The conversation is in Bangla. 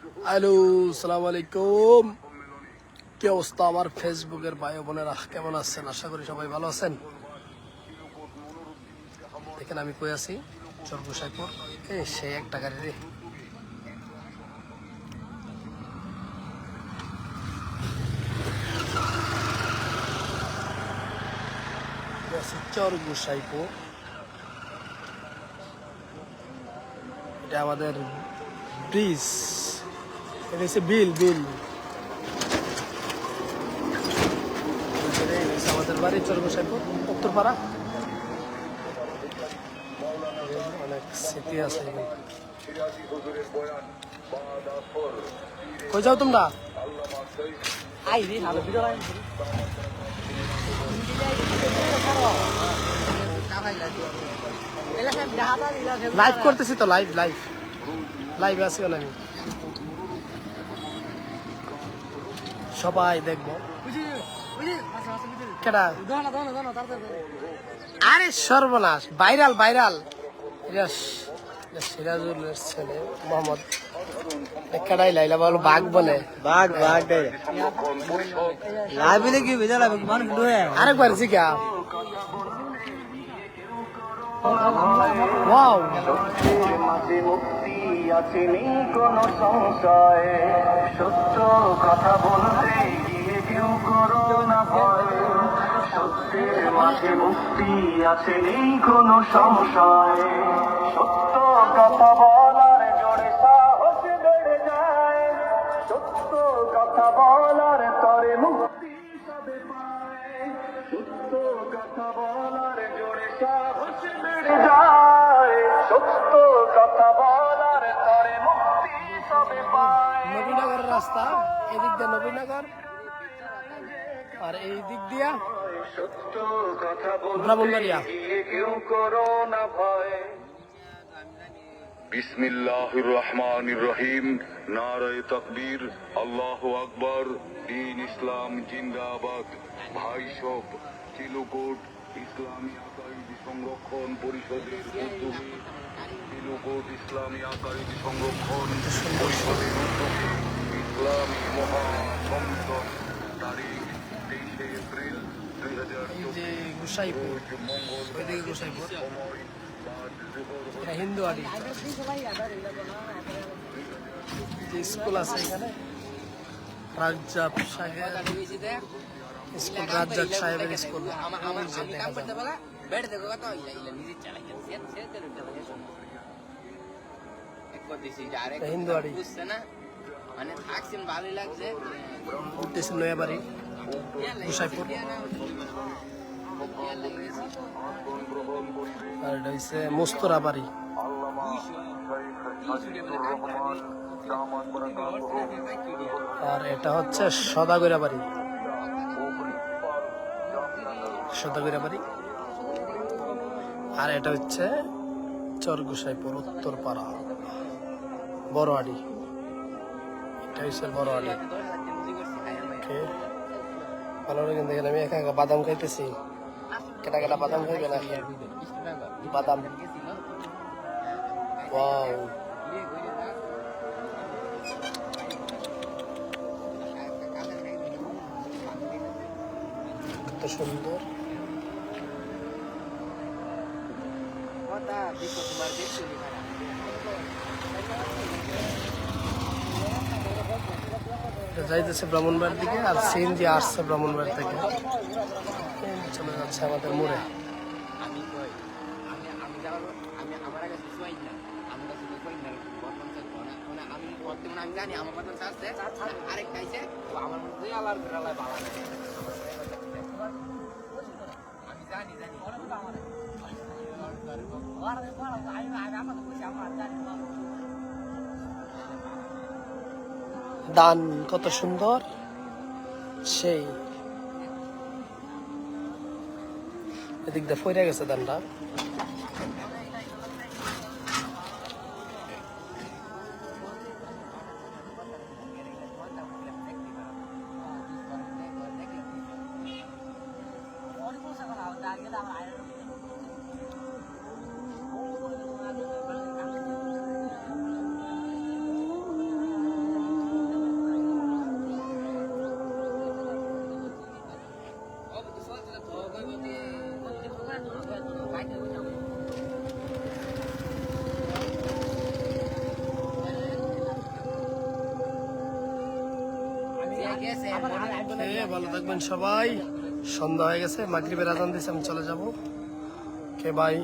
হ্যালো, সালাম আলাইকুম। কি অবস্থা আমার ফেসবুকের ভাই বোনেরা? কেমন আছেন? আশা করি সবাই ভালো আছেন। দেখেন আমি কই আছি? চরগুসাইপুর এই সেই একটা গাড়ি রে। চরগুসাইপুর এটা আমাদের ব্রিজ। এটা হচ্ছে বিল বিল। এই হচ্ছে আমাদের বাড়ি চরগোসাইপুর উত্তরপাড়া। অনেক স্মৃতি আছে এখানে। কই যাও তোমরা? আই রে ভালো ভিডিও লাইন লাইভ করতেছি তো লাইভ লাইভ লাইভে আছি আমি। সবাই দেখব। কেডা? আরে সর্বনাশ ভাইরাল ভাইরাল। এটা স- এটা সিরাজুলের ছেলে মোহাম্মদ। কেডাই লাইলা বল বাঘ বলে। বাঘ বাঘ কি আরেকবার জিগা। ওয়াও। মাঝে মুক্তি আছে নেই কোনো সংশয়। সত্য কথা বলতে গিয়ে কেউ করো না ভয় সত্যের মাঝে মুক্তি আছে নেই কোনো সংশয়। সত্য কথা বলার জোরে সাহস বেড়ে যায়। সত্য কথা বলার তরে মুক্তি সবে পায়। সত্য কথা বলার জোরে সাহস বেড়ে যায়। সত্য কথা বলার তরে মুক্তি সবে পায়। নবীনগরের রাস্তা, এদিক দিয়ে নবীনগর। আর এই দিক দিয়া সত্য কথা বলতে ব্রাহ্মণবাড়িয়া কেউ করো না ভয়। বিসমিল্লাহির রহমানির রহিম নারায় তকবীর আল্লাহু আকবার দিন ইসলাম জিন্দাবাদ। ভাই সব চিলুকোট ইসলামী আকাইদি সংরক্ষণ পরিষদের উদ্যোগে চিলুকোট ইসলামী আকাইদি সংরক্ষণ পরিষদের উদ্যোগে ইসলামী মহাসংসদ গুসাইপুর। ওইদিকে গুসাইপুর। এটা হিন্দু আড়ি যে স্কুল আছে এখানে রাজ্জাক সাহেব স্কুল রাজ্জাক সাহেবের স্কুল। হিন্দু। মানে থাকছেন ভালোই লাগছে। উঠতেছে নয়াবাড়ি গুসাইপুর। আর এটা হচ্ছে মোস্তরা বাড়ি। আর এটা হচ্ছে সদাগরা বাড়ি। সদাগরা বাড়ি। আর এটা হচ্ছে চরগুসাইপুর উত্তরপাড়া বড়হাড়ি এটা হচ্ছে বড়হাড়ি ওকে। ভালো দেখেন, আমি একা একা বাদাম খাইতেছি। কেটা কেটা বাদাম খাইবে না বাদাম। ওয়াও কত সুন্দর। এটা যাইতেছে ব্রাহ্মণবাড়ির দিকে আর সিএনজি আসছে ব্রাহ্মণবাড়ি থেকে। চলে যাচ্ছে আমাদের মোড়ে। আমি আমি আমি যাওয়ার আমি আমার আগে কিছু আইন আমি কাছে কিছু না বর্তমান স্যার মানে দান কত সুন্দর? সেই। এদিক দিয়ে ফইরা গেছে দানটা। ভালো থাকবেন সবাই। সন্ধ্যা হয়ে গেছে মাগরিবের আজান দিয়েছে আমি চলে যাব। কে বাই